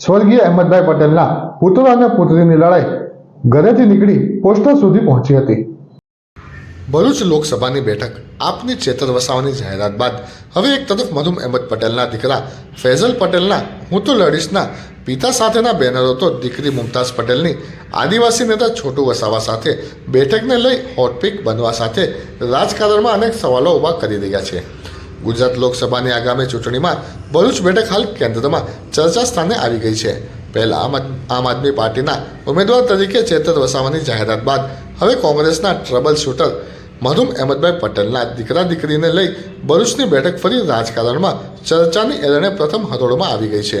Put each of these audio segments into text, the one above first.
સ્વર્ગીય અહેમદભાઈ પટેલના પુત્ર પુત્રીની લડાઈ ઘરેથી નીકળી પોસ્ટર સુધી પહોંચી હતી. ભરૂચ લોકસભાની બેઠક આપની ચેતર વસાવાની જાહેરાત બાદ હવે એક તરફ મધુમ અહેમદ પટેલના દીકરા ફૈઝલ પટેલના હું તો લડીશના પિતા સાથેના બેનરો તો દીકરી મુમતાઝ પટેલની આદિવાસી નેતા છોટુ વસાવા સાથે બેઠકને લઈ હોટપીક બનવા સાથે રાજકારણમાં અનેક સવાલો ઊભા કરી રહ્યા છે. ગુજરાત લોકસભાની આગામી ચૂંટણીમાં ભરૂચ બેઠક હાલ કેન્દ્રમાં ચર્ચા સ્થાને આવી ગઈ છે. પહેલા આમ આદમી પાર્ટીના ઉમેદવાર તરીકે ચેતર વસાવાની જાહેરાત બાદ હવે કોંગ્રેસના ટ્રબલ શૂટર મધુમ અહેમદભાઈ પટેલના દીકરા દીકરીને લઈ ભરૂચની બેઠક ફરી રાજકારણમાં ચર્ચાની એરણે પ્રથમ હરોળમાં આવી ગઈ છે.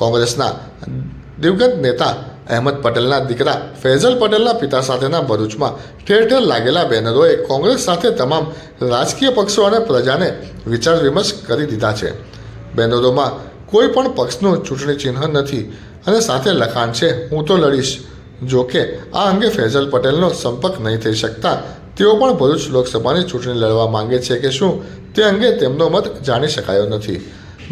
કોંગ્રેસના દિવગત નેતા અહેમદ પટેલના દીકરા ફૈઝલ પટેલના પિતા સાથેના ભરૂચમાં ઠેર ઠેર લાગેલા બેનરોએ કોંગ્રેસ સાથે તમામ રાજકીય પક્ષો અને પ્રજાને વિચાર વિમર્શ કરી દીધા છે. બેનરોમાં કોઈ પણ પક્ષનું ચૂંટણી ચિહ્ન નથી અને સાથે લખાણ છે, હું તો લડીશ. જો કે આ અંગે ફૈઝલ પટેલનો સંપર્ક નહીં થઈ શકતા, તેઓ પણ ભરૂચ લોકસભાની ચૂંટણી લડવા માંગે છે કે શું તે અંગે તેમનો મત જાણી શકાયો નથી.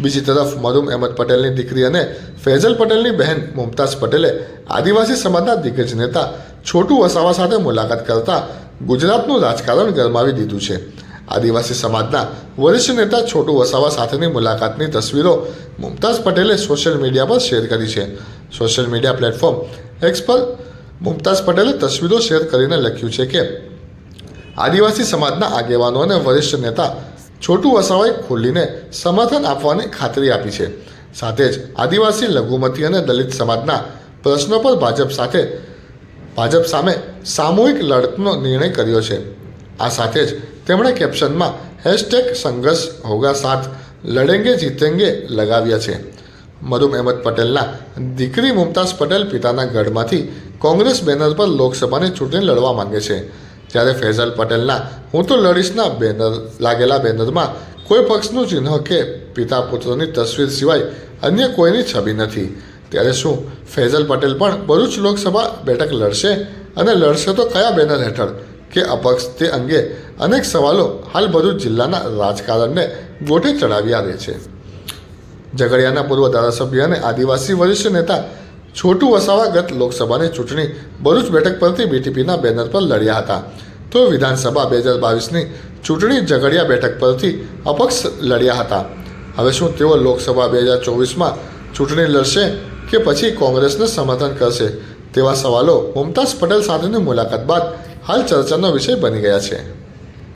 બીજી તરફ મરુમ અહેમદ પટેલની દીકરી અને ફૈઝલ પટેલની બહેન મુમતાઝ પટેલે આદિવાસી સમાજના દિગ્ગજ નેતા છોટુ વસાવા સાથે મુલાકાત કરતા ગુજરાતનું રાજકારણ ગરમાવી દીધું છે. આદિવાસી સમાજના વરિષ્ઠ નેતા છોટુ વસાવા સાથેની મુલાકાતની તસવીરો મુમતાઝ પટેલે સોશિયલ મીડિયા પર શેર કરી છે. સોશિયલ મીડિયા પ્લેટફોર્મ એક્સ પર મુમતાઝ પટેલે તસવીરો શેર કરીને લખ્યું છે કે, આદિવાસી સમાજના આગેવાનો અને વરિષ્ઠ નેતા છોટુ વસાવાએ ખોલીને સમર્થન આપવાની ખાતરી આપી છે. સાથે જ આદિવાસી લઘુમતી અને દલિત સમાજના પ્રશ્નો પર ભાજપ સાથે, ભાજપ સામે સામૂહિક લડતનો નિર્ણય કર્યો છે. આ સાથે જ તેમણે કેપ્શનમાં હેશટેગ સંઘર્ષ હોગા સાથ લડેંગે જીતેંગે લગાવ્યા છે. મરુમ અહેમદ પટેલના દીકરી મુમતાઝ પટેલ પિતાના ગઢમાંથી કોંગ્રેસ બેનર પર લોકસભાની ચૂંટણી લડવા માંગે છે. જ્યારે ફૈઝલ પટેલના હું તો લડીશના બેનર લાગેલા બેનરમાં કોઈ પક્ષનું ચિહ્ન કે પિતા પુત્રની તસવીર સિવાય અન્ય કોઈની છબી નથી. ત્યારે શું, ફૈઝલ પટેલ પણ ભરૂચ લોકસભા બેઠક લડશે? અને લડશે તો કયા બેનર હેઠળ? કે અપક્ષ તે અંગે અનેક સવાલો હાલ ભરૂચ જિલ્લાના રાજકારણને ગોઠે ચડાવ્યા રહે છે. ઝઘડિયાના પૂર્વ ધારાસભ્ય અને આદિવાસી વરિષ્ઠ નેતા છોટુ વસાવા ગત લોકસભાની ચૂંટણી ભરૂચ બેઠક પરથી બીટીપીના બેનર પર લડ્યા હતા. તો વિધાનસભા બે હજાર બાવીસની ચૂંટણી ઝઘડિયા બેઠક પરથી અપક્ષ લડ્યા હતા. હવે શું તેઓ લોકસભા બે હજાર ચોવીસમાં ચૂંટણી લડશે કે પછી કોંગ્રેસને સમર્થન કરશે? તેવા સવાલો મુમતાઝ પટેલ સાથેની મુલાકાત બાદ હાલ ચર્ચાનો વિષય બની ગયા છે.